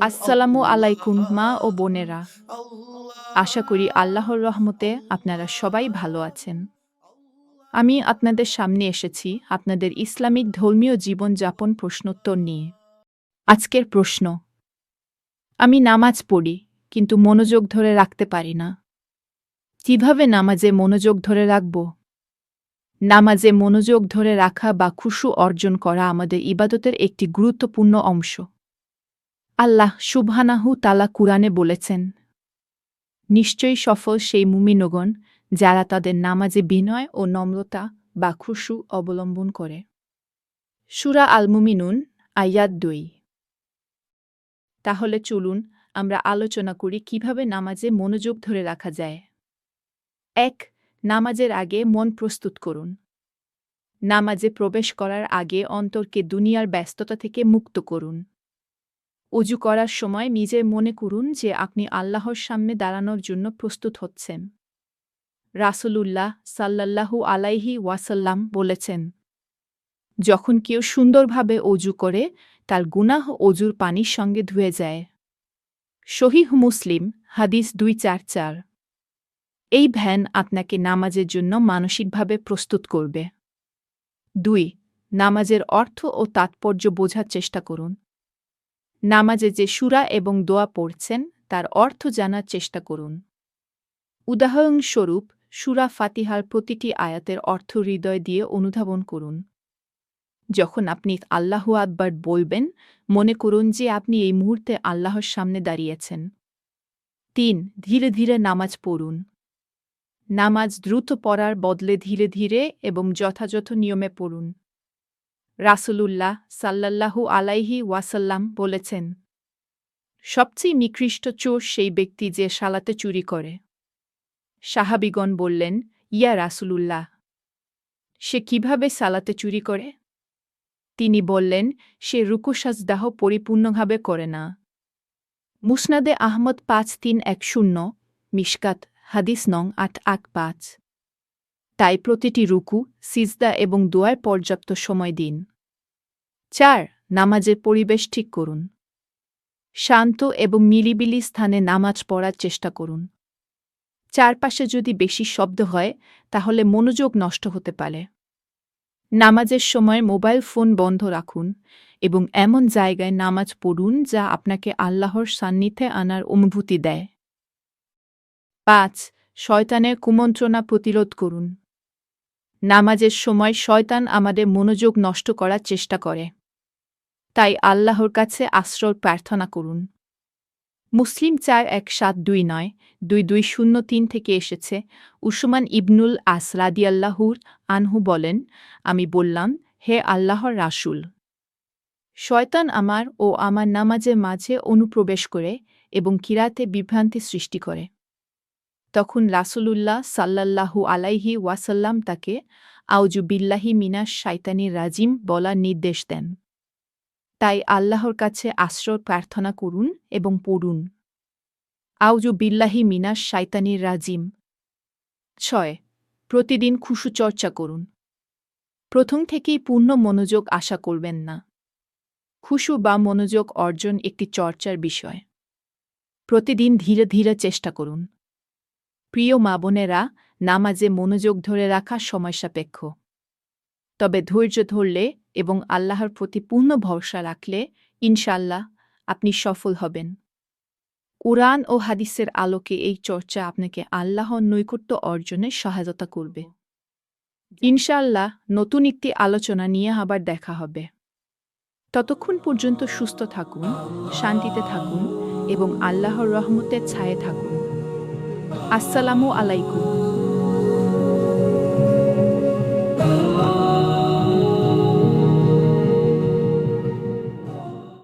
আসসালামু আলাইকুম মা ও বোনেরা। আশা করি আল্লাহর রহমতে আপনারা সবাই ভালো আছেন। আমি আপনাদের সামনে এসেছি আপনাদের ইসলামিক ধর্মীয় জীবনযাপন প্রশ্নোত্তর নিয়ে। আজকের প্রশ্ন আমি নামাজ পড়ি কিন্তু মনোযোগ ধরে রাখতে পারি না। কীভাবে নামাজে মনোযোগ ধরে রাখব? নামাজে মনোযোগ ধরে রাখা বা খুশু অর্জন করা আমাদের ইবাদতের একটি গুরুত্বপূর্ণ অংশ। আল্লাহ সুবহানাহু তালা কুরআনে বলেছেন, নিশ্চয়ই সফল সেই মুমিনগণ যারা তাদের নামাজে বিনয় ও নম্রতা বা খুশু অবলম্বন করে। সুরা আল মুমিনুন আয়াত দুই। তাহলে চলুন আমরা আলোচনা করি কীভাবে নামাজে মনোযোগ ধরে রাখা যায়। এক নামাজের আগে মন প্রস্তুত করুন। নামাজে প্রবেশ করার আগে অন্তরকে দুনিয়ার ব্যস্ততা থেকে মুক্ত করুন। অজু করার সময় নিজে মনে করুন যে আপনি আল্লাহর সামনে দাঁড়ানোর জন্য প্রস্তুত হচ্ছেন। রাসূলুল্লাহ সাল্লাল্লাহু আলাইহি ওয়াসাল্লাম বলেছেন, যখন কেউ সুন্দরভাবে অজু করে, তার গুনাহ অজুর পানির সঙ্গে ধুয়ে যায়। শহীহ মুসলিম, হাদিস দুই চার চার। এই ভ্যান আপনাকে নামাজের জন্য মানসিকভাবে প্রস্তুত করবে। দুই, নামাজের অর্থ ও তাৎপর্য বোঝার চেষ্টা করুন। নামাজে যে সুরা এবং দোয়া পড়ছেন, তার অর্থ জানার চেষ্টা করুন। উদাহরণস্বরূপ, সুরা ফাতিহার প্রতিটি আয়াতের অর্থ হৃদয় দিয়ে অনুধাবন করুন। যখন আপনি আল্লাহু আকবার বলবেন, মনে করুন যে আপনি এই মুহূর্তে আল্লাহর সামনে দাঁড়িয়েছেন। তিন, ধীরে ধীরে নামাজ পড়ুন। নামাজ দ্রুত পড়ার বদলে ধীরে ধীরে এবং যথাযথ নিয়মে পড়ুন। রাসূলুল্লাহ সাল্লাল্লাহু আলাইহি ওয়াসাল্লাম বলেছেন, সবচেয়ে নিকৃষ্ট চোর সেই ব্যক্তি যে সালাতে চুরি করে। সাহাবিগণ বললেন, ইয়া রাসূলুল্লাহ, সে কীভাবে সালাতে চুরি করে? তিনি বললেন, সে রুকুসাজদাহ পরিপূর্ণভাবে করে না। মুসনাদে আহমদ পাঁচ তিন এক শূন্য, মিশকাত হাদিস নং আট আট পাঁচ। তাই প্রতিটি রুকু, সিজদা এবং দোয়ার পর্যাপ্ত সময় দিন। চার, নামাজের পরিবেশ ঠিক করুন। শান্ত এবং মিলিবিলি স্থানে নামাজ পড়ার চেষ্টা করুন। চারপাশে যদি বেশি শব্দ হয়, তাহলে মনোযোগ নষ্ট হতে পারে। নামাজের সময় মোবাইল ফোন বন্ধ রাখুন এবং এমন জায়গায় নামাজ পড়ুন যা আপনাকে আল্লাহর সান্নিধ্যে আনার অনুভূতি দেয়। পাঁচ, শয়তানের কুমন্ত্রণা প্রতিরোধ করুন। নামাজের সময় শয়তান আমাদের মনোযোগ নষ্ট করার চেষ্টা করে। তাই আল্লাহর কাছে আশ্রয় প্রার্থনা করুন। মুসলিম চার এক সাত দুই নয়, দুই দুই শূন্য তিন থেকে এসেছে, উসমান ইবনুল আস আল্লাহুর আনহু বলেন, আমি বললাম, হে আল্লাহর রাসূল, শয়তান আমার ও আমার নামাজের মাঝে অনুপ্রবেশ করে এবং কিরাতে বিভ্রান্তি সৃষ্টি করে। তখন রাসূলুল্লাহ সাল্লাল্লাহু আলাইহি ওয়াসাল্লাম তাকে আউজু বিল্লাহি মিনাস শাইতানি রাজিম বলার নির্দেশ দেন। তাই আল্লাহর কাছে আশ্রয় প্রার্থনা করুন এবং পড়ুন। আউজু বিল্লাহি মিনাস শাইতানির রাজিম। ছয়, প্রতিদিন খুশু চর্চা করুন। প্রথম থেকেই পূর্ণ মনোযোগ আশা করবেন না। খুশু বা মনোযোগ অর্জন একটি চর্চার বিষয়। প্রতিদিন ধীরে ধীরে চেষ্টা করুন। প্রিয় মা বোনেরা, নামাজে মনোযোগ ধরে রাখা সময়সাপেক্ষ। তবে ধৈর্য ধরলে এবং আল্লাহর প্রতি পূর্ণ ভরসা রাখলে ইনশাল্লাহ আপনি সফল হবেন। কোরআন ও হাদিসের আলোকে এই চর্চা আপনাকে আল্লাহর নৈকট্য অর্জনে সহায়তা করবে। ইনশাল্লাহ নতুন একটি আলোচনা নিয়ে আবার দেখা হবে। ততক্ষণ পর্যন্ত সুস্থ থাকুন, শান্তিতে থাকুন এবং আল্লাহর রহমতের ছায়ে থাকুন। আসসালামু আলাইকুম।